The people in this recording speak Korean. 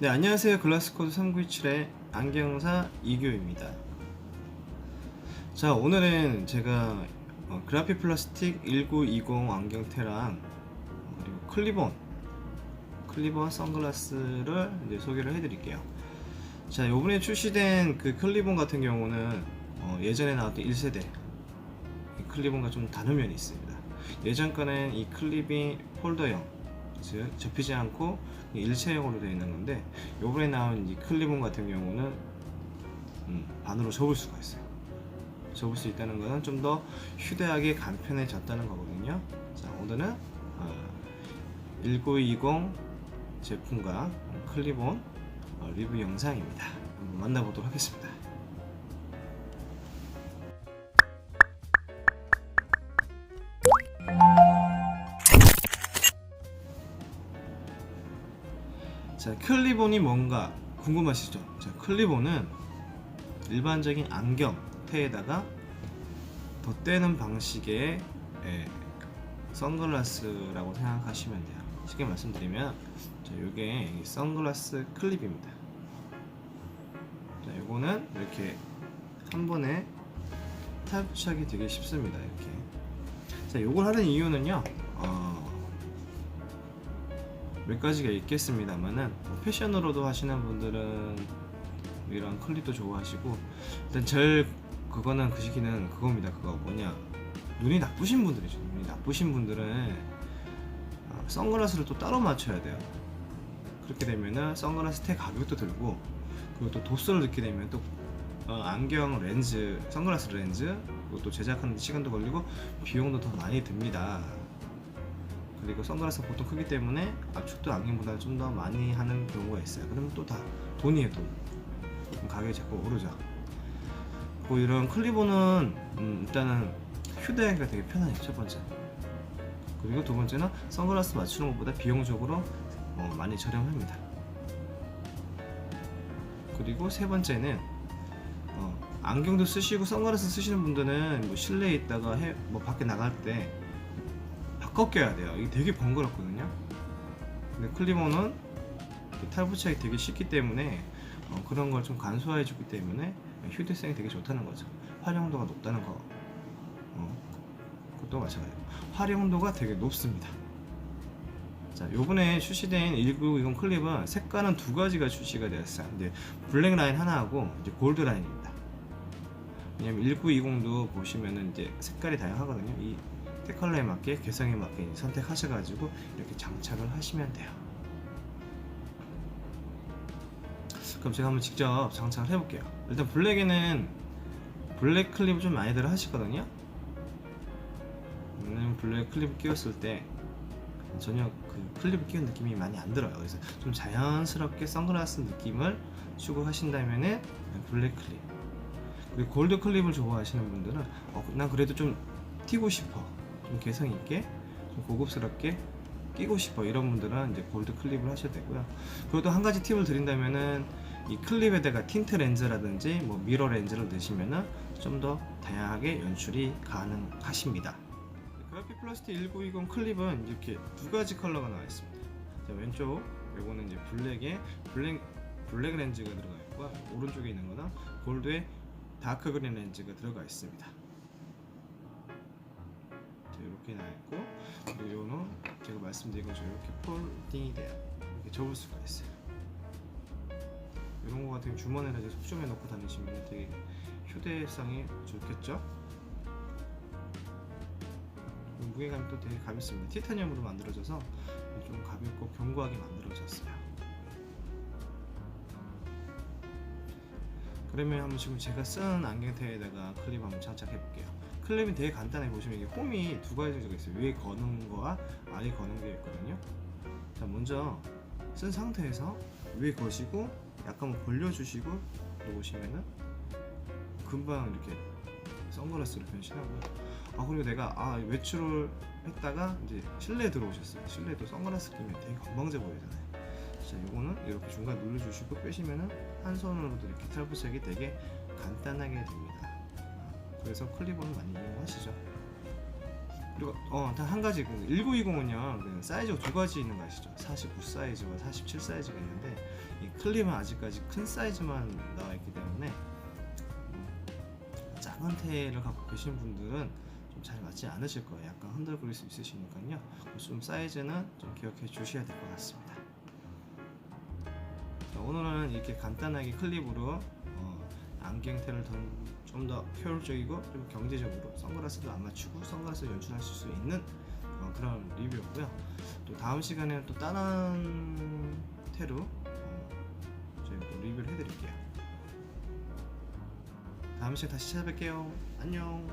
네, 안녕하세요. 글라스코드 3927의 안경사 이교입니다. 자, 오늘은 제가 어, 그래픽 플라스틱 1920 안경테랑 어, 그리고 클리본 클리본 선글라스를 이제 소개를 해드릴게요. 자, 요번에 출시된 그 클리본 같은 경우는 어, 예전에 나왔던 1세대 이 클리본과 좀 다른 면이 있습니다. 예전 거는 이 클립이 폴더형, 즉 접히지 않고 일체형으로 되어 있는 건데 요번에 나온 이 클리본 같은 경우는 음, 반으로 접을 수가 있어요. 접을 수 있다는 것은 좀 더 휴대하기 간편해졌다는 거거든요. 자, 오늘은 어, 1920 제품과 클리본 어, 리뷰 영상입니다. 한번 만나보도록 하겠습니다. 자, 클리본이 뭔가 궁금하시죠? 자, 클리본은 일반적인 안경 테에다가 덧대는 방식의 예, 선글라스라고 생각하시면 돼요. 쉽게 말씀드리면, 자, 이게 선글라스 클립입니다. 자, 요거는 이렇게 한 번에 탈부착이 되게 쉽습니다. 이렇게. 자, 요걸 하는 이유는요. 어, 몇 가지가 있겠습니다만은 뭐 패션으로도 하시는 분들은 이런 클립도 좋아하시고 일단 제일 그거는 그 시기는 그겁니다. 그거 뭐냐. 눈이 나쁘신 분들이죠. 눈이 나쁘신 분들은 아, 선글라스를 또 따로 맞춰야 돼요. 그렇게 되면은 선글라스 테 가격도 들고 그리고 또 도수를 넣게 되면 또 어, 안경 렌즈 선글라스 렌즈 또 제작하는 데 시간도 걸리고 비용도 더 많이 듭니다 그리고 선글라스가 보통 크기 때문에 압축도 안경보다 좀 더 많이 하는 경우가 있어요. 그러면 또 다 돈이에요 돈. 가격이 자꾸 오르죠. 뭐 이런 클리본은 음, 일단은 휴대하기가 되게 편해요 첫 번째. 그리고 두 번째는 선글라스 맞추는 것보다 비용적으로 어, 많이 저렴합니다. 그리고 세 번째는 어, 안경도 쓰시고 선글라스 쓰시는 분들은 뭐 실내에 있다가 해, 뭐 밖에 나갈 때 껴야 돼요. 이게 되게 번거롭거든요. 근데 클리본은 탈부착이 되게 쉽기 때문에 어, 그런 걸 좀 간소화해 주기 때문에 휴대성이 되게 좋다는 거죠. 활용도가 높다는 거. 어, 그것도 마찬가지예요. 활용도가 되게 높습니다. 자, 요번에 출시된 1920 클립은 색깔은 두 가지가 출시가 되었어요. 이제 블랙 라인 하나하고 이제 골드 라인입니다. 왜냐면 1920도 보시면은 이제 색깔이 다양하거든요. 이 테컬러에 맞게 개성에 맞게 선택하셔가지고 이렇게 장착을 하시면 돼요. 그럼 제가 한번 직접 장착을 해볼게요. 일단 블랙에는 블랙 클립을 좀 많이들 하시거든요. 왜냐면 블랙 클립을 끼웠을 때 전혀 그 클립을 끼운 느낌이 많이 안 들어요. 그래서 좀 자연스럽게 선글라스 느낌을 추구하신다면은 블랙 클립. 그리고 골드 클립을 좋아하시는 분들은 어, 난 그래도 좀 튀고 싶어. 좀 개성 있게, 좀 고급스럽게 끼고 싶어. 이런 분들은 이제 골드 클립을 하셔도 되고요. 그리고 또 한 가지 팁을 드린다면은 이 클립에다가 틴트 렌즈라든지 뭐 미러 렌즈를 넣으시면은 좀 더 다양하게 연출이 가능하십니다. 그래픽 플라스틱 1920 클립은 이렇게 두 가지 컬러가 나와 있습니다. 자, 왼쪽 요거는 이제 블랙에 블랙 블랙 렌즈가 들어가 있고 오른쪽에 있는 거는 골드에 다크 그린 렌즈가 들어가 있습니다. 자, 이렇게 나와 있고 그리고 요는 제가 말씀드린 것처럼 이렇게 폴딩이 돼요. 이렇게 접을 수가 있어요. 이런 거 같은 주머니에 이제 속점에 넣고 다니시면 되게 휴대성이 좋겠죠? 무게감이 또 되게 가볍습니다. 티타늄으로 만들어져서 좀 가볍고 견고하게 만들어졌어요. 그러면 한번 지금 제가 쓴 안경테에다가 클립 한번 장착해 볼게요. 클립이 되게 간단해 보시면 이게 홈이 두 가지가 있어요. 위에 거는 거와 아래 거는 게 있거든요. 자 먼저 쓴 상태에서 위에 거시고 약간 벌려주시고 놓으시면은 금방 이렇게 선글라스로 변신하고요. 아 그리고 내가 아 외출을 했다가 이제 실내에 들어오셨어요. 실내도 선글라스 끼면 되게 건방져 보이잖아요. 자, 요거는 이렇게 중간 눌러주시고 빼시면은 한 손으로도 이렇게 탈부착이 되게 간단하게 됩니다. 아, 그래서 클리버는 많이 이용하시죠. 그리고 어한 가지 1920은요 그 사이즈가 두 가지 있는 거 아시죠? 49 사이즈와 47 사이즈가 있는데 이 클립은 아직까지 큰 사이즈만 나와 있기 때문에 음, 작은 테를 갖고 계신 분들은 좀 잘 맞지 않으실 거예요. 약간 흔들거릴 수 있으시니까요. 좀 사이즈는 좀 기억해 주셔야 될 것 같습니다. 자, 오늘은 이렇게 간단하게 클립으로 어, 안경 테를 좀 더 효율적이고 그리고 경제적으로 선글라스도 안 맞추고 선글라스 연출하실 수 있는 어, 그런 리뷰였고요. 또 다음 시간에는 또 다른 테로 어, 저희 또 리뷰를 해드릴게요. 다음 시간에 다시 찾아뵐게요. 안녕.